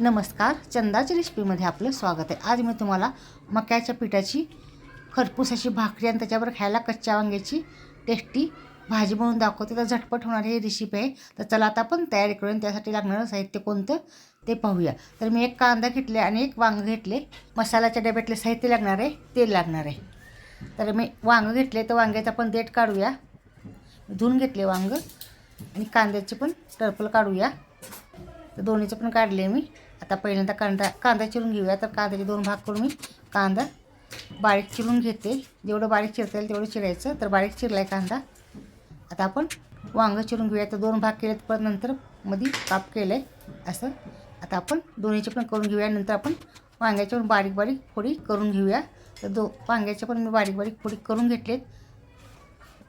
नमस्कार चंदाच्या रेसिपीमध्ये आपलं स्वागत आहे. आज मी तुम्हाला मक्याच्या पिठाची खरपूस अशी भाकरी आणि त्याच्यावर खायला कच्च्या वांग्याची टेस्टी भाजी म्हणून दाखवते. तर झटपट होणारी ही रेसिपी आहे. तर चला आता आपण तयारी करून त्यासाठी लागणारं साहित्य कोणतं ते पाहूया. तर मी एक कांदा घेतले आणि एक वांग घेतले. मसाल्याच्या डब्यातले साहित्य लागणार आहे तेल लागणार आहे. तर मी वांग घेतले तर वांग्याचं आपण देठ काढूया. धुवून घेतले वांग आणि कांद्याचे पण टर्पल काढूया. तर दोन्हीचं पण काढले मी. आता पहिल्यांदा कांदा कांदा चिरून घेऊया. तर कांद्याचे दोन भाग करून मी कांदा बारीक चिरून घेते. जेवढं बारीक चिरता येईल तेवढं चिरायचं. तर बारीक चिरला आहे कांदा. आता आपण वांगं चिरून घेऊया. तर दोन भाग केलेत परत नंतर मध्ये काप केलं आहे असं. आता आपण दोन्हीचे पण करून घेऊया. नंतर आपण वांग्याचे पण बारीक बारीक फोडी करून घेऊया. तर दो वांग्याचे पण मी बारीक बारीक फोडी करून घेतलेत.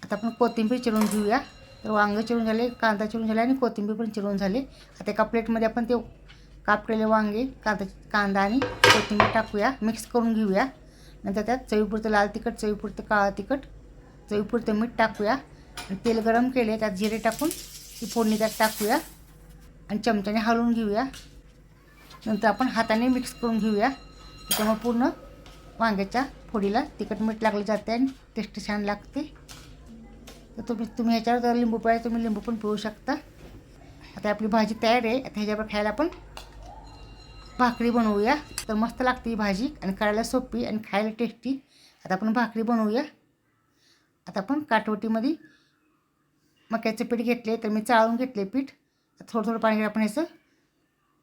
आता आपण कोथिंबीर चिरून घेऊया. तर वांगं चिरून झाले कांदा चिरून झाले आणि कोथिंबीर पण चिरून झाले. आता एका प्लेटमध्ये आपण ते काप केलेले वांगे कांदा कांदा आणि कोथिंबीर टाकूया. मिक्स करून घेऊया. नंतर त्यात चवीपुरतं लाल तिखट चवीपुरतं काळं तिखट चवीपुरतं मीठ टाकूया. आणि तेल गरम केले त्यात जिरे टाकून ती फोडणी त्यात टाकूया. आणि चमच्याने हलवून घेऊया. नंतर आपण हाताने मिक्स करून घेऊया. त्याच्यामुळे पूर्ण वांग्याच्या फोडीला तिखट मीठ लागलं जाते आणि टेस्ट छान लागते. तर तुम्ही तुम्ही ह्याच्यावर जर लिंबू पाहिजे तुम्ही लिंबू पण पिळू शकता. आता आपली भाजी तयार आहे. आता ह्याच्यावर खायला आपण भाकरी बनवूया. तर मस्त लागते ही भाजी आणि करायला सोपी आणि खायला टेस्टी आता आपण भाकरी बनवूया. आता आपण काटवटीमध्ये मक्याचं पीठ घेतले तर मी चाळून घेतले पीठ. थोडं थोडं पाणी घेऊन आपण ह्याचं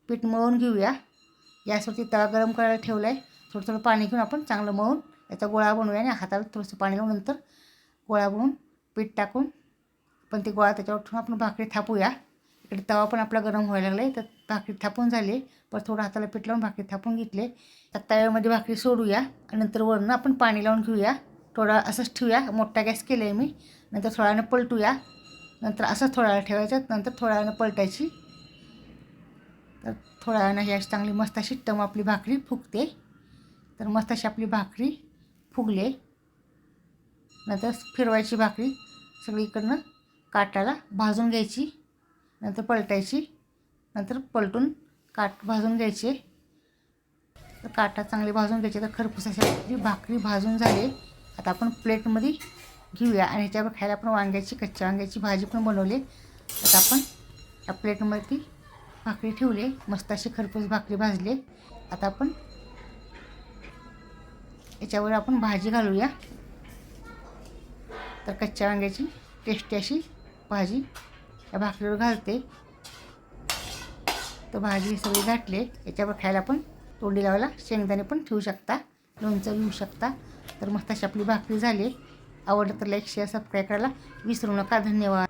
पीठ मळून घेऊया. गॅसवरती तवा गरम करायला ठेवला आहे थोडं थोडं पाणी घेऊन आपण चांगलं मळून याचा गोळा बनवूया आणि हाताला थोडंसं पाणी लावून नंतर गोळा बनवून पीठ टाकून पण ते गोळा त्याच्यावर ठेवून आपण भाकरी थापूया. इकडे तवा पण आपला गरम व्हायला लागला आहे तर भाकरी थापून झाली. पर थोडं हाताला पीठ लावून भाकरी थापून घेतले. त्या तव्यामध्ये भाकरी सोडूया आणि नंतर वरून आपण पाणी लावून घेऊया. थोडा असंच ठेवूया. मोठा गॅस केला आहे मी. नंतर थोड्यानं वेळानं पलटूया. नंतर असंच थोड्या वेळा ठेवायचं. नंतर थोड्या वेळानं पलटायची. तर थोड्या वेळानं ही अशी चांगली मस्त अशी टम आपली भाकरी फुगते. तर मस्त अशी आपली भाकरी फुगले. नंतर फिरवायची भाकरी सगळीकडनं काटाला भाजून घ्यायची. नंतर पलटायची. नंतर पलटून काट भाजून घ्यायचे. तर काटा चांगले भाजून घ्यायचे. तर खरपूस भाकरी भाजून झाली आता आपण प्लेटमध्ये घेऊया. आणि ह्याच्यावर खायला आपण वांग्याची कच्च्या वांग्याची भाजी पण बनवली. आता आपण या प्लेटमध्ये भाकरी ठेवली. मस्त अशी खरपूस भाकरी भाजली. आता आपण याच्यावर आपण भाजी घालूया. तर कच्च्या वांग्याची टेस्टी अशी भाजी या भाकरीवर घालते. तर भाजी सगळी घातली. याच्यावर खायला पण तोंडी लावायला शेंगदाणे पण ठेवू शकता. लोणचं घेऊ शकता. तर मस्त अशी आपली भाकरी झाली. आवडलं तर लाईक शेअर सबस्क्राईब करायला विसरू नका. धन्यवाद.